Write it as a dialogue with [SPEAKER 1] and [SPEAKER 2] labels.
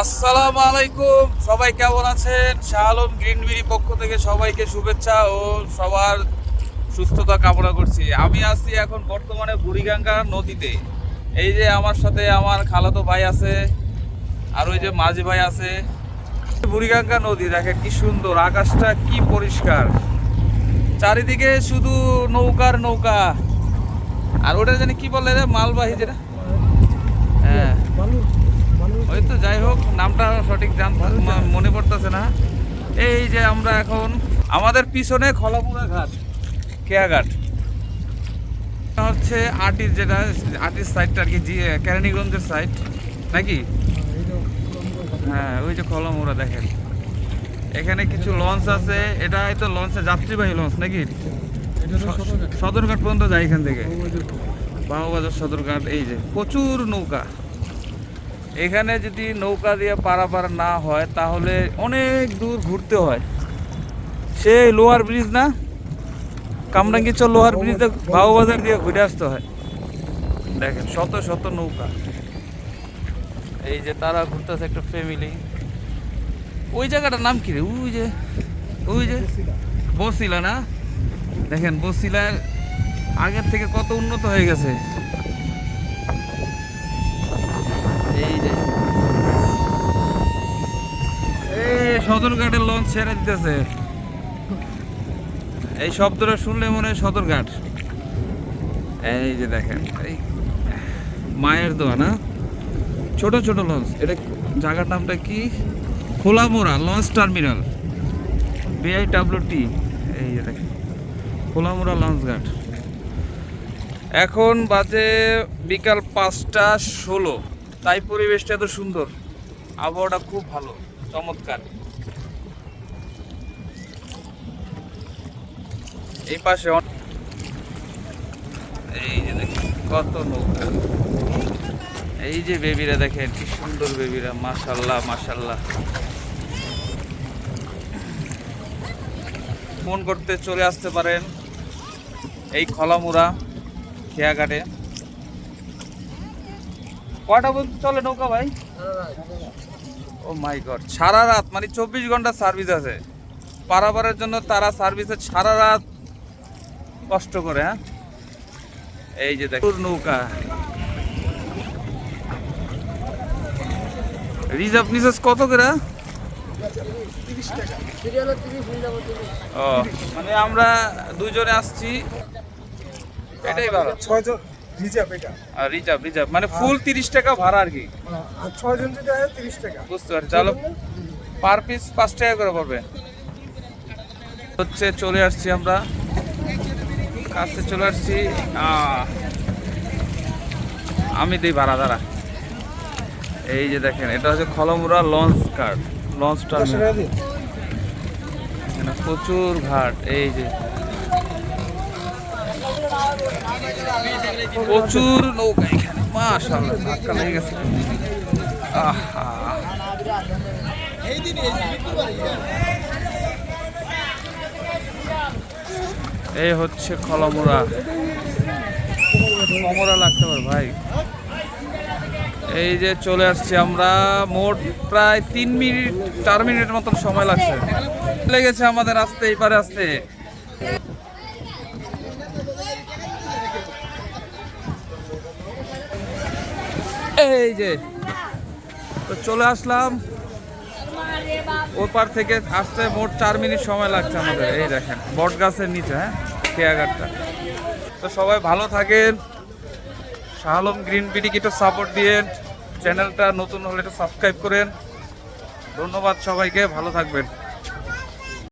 [SPEAKER 1] আসসালামু আলাইকুম। সবাই কেমন আছেন? শাহ আলম গ্রিনবিরি পক্ষ থেকে সবাইকে শুভেচ্ছা ও সবার সুস্থতা কামনা করছি। আমি আছি এখন বর্তমানে বুড়িগঙ্গা নদীতে। এই যে আমার সাথে আমার খালাতো ভাই আছে, আর ওই যে মাঝি ভাই আছে। বুড়িগঙ্গা নদী, দেখেন কি সুন্দর, আকাশটা কি পরিষ্কার। চারিদিকে শুধু নৌকার নৌকা। আর ওটা জানি কি বলে মালবাহী যেটা? হ্যাঁ। ওই তো যাই হোক, নামটা সঠিক জান মনে পড়তেছে না। এই যে আমরা এখন আমাদের পিছনে খলাপুরা ঘাট, কেয়া ঘাট। হচ্ছে আর্টিস্ট যেটা আর্টিস্ট সাইডটা আর কি কেরানীগঞ্জের সাইড নাকি? হ্যাঁ ওই যে খলামুড়া দেখেন। এখানে কিছু লঞ্চ আছে, এটা হয়তো লঞ্চে যাত্রীবাহী লঞ্চ নাকি? সদরঘাট পর্যন্ত যায় এখান থেকে। বাহুবাজার সদরঘাট, এই যে, প্রচুর নৌকা। এখানে যদি নৌকা দিয়ে পারাপার না হয়, তাহলে অনেক দূর ঘুরতে হয়। সেই লোহার ব্রিজ না? কামরাঙ্গি চল লোহার ব্রিজ বাহুবাজার দিয়ে ঘুরে আসতে হয়। দেখেন, শত শত নৌকা। এই যে তারা ঘুরতে ঘুরতেছে একটা ফ্যামিলি ওই জায়গাটার নাম কি রে? ওই যে ওই যে বসিলা না? দেখেন বসিলার আগের থেকে কত উন্নত হয়ে গেছে। এই সদরঘাটের লঞ্চ ছেড়ে দিতেছে। এই শব্দটা শুনলে মনে হয় সদরঘাট এই যে দেখেন, এই মায়ের দোয়া, না? ছোট ছোট লঞ্চ এটা জায়গার নামটা কি? Kholamora launch terminal BIW T এই যে দেখেন, খোলামোড়া লঞ্চ ঘাট। এখন বাজে বিকাল পাঁচটা ষোলো। তাই পরিবেশটা এত সুন্দর। আবহাওয়াটা খুব ভালো, চমৎকার। এই পাশে এই যে কত নৌকা। এই যে বেবিরা দেখেন, কি সুন্দর বেবিরা, মাশাল্লাহ মাশাল্লাহ। ফোন করতে চলে আসতে পারেন এই খলামুড়া, খেয়াঘাটে। কয়টা পর্যন্ত চলে নৌকা ভাই? ও মাই গড, সারা রাত মানে চব্বিশ ঘণ্টা সার্ভিস আছে। পারাপারের জন্য তারা সার্ভিসে সারা রাত কষ্ট করে হ্যাঁ? এই যে দেখুন নৌকা। রিজার্ভ নিসেস কত করে ও মানে আমরা দুজনে আসছি। এটাই ভালো।
[SPEAKER 2] ছয়জন রিজার্ভ এটা।
[SPEAKER 1] Reserve reserve. মানে ফুল তিরিশ টাকা ভাড়া আর কি।
[SPEAKER 2] ছয়জন যদি হয় তিরিশ টাকা।
[SPEAKER 1] বুঝতে পারছি। তাহলে পার পিস পাঁচ টাকা করে পড়বে। হচ্ছে চলে আসছি আমরা। কাছে চলে আসছি। আমি দিই ভাড়া দাঁড়া। এই যে দেখেন এটা হচ্ছে Kholmura launch card launch terminal প্রচুর ঘাট এই যে। প্রচুর নৌকা এখানে। মাশাআল্লাহ, ধাক্কা লেগে গেছে। এই হচ্ছে খলামোড়া কমরা লাগতে পারে, ভাই। এই যে চলে আসছি আমরা, মোট প্রায় তিন মিনিট, চার মিনিট মতন সময় লাগছে। লেগেছে আমাদের আসতে এই পারে আসতে। এই যে। তো চলে আসলাম। ওর পার থেকে আসতে মোট চার মিনিট সময় লাগছে আমাদের। এই দেখেন বট গাছের নিচে হ্যাঁ খেয়াঘাটটা। তো সবাই ভালো থাকেন। শাহ আলম গ্রিন বিডিকে একটু সাপোর্ট দিয়ে চ্যানেলটা নতুন হলে একটু সাবস্ক্রাইব করেন। ধন্যবাদ সবাইকে, ভালো থাকবেন।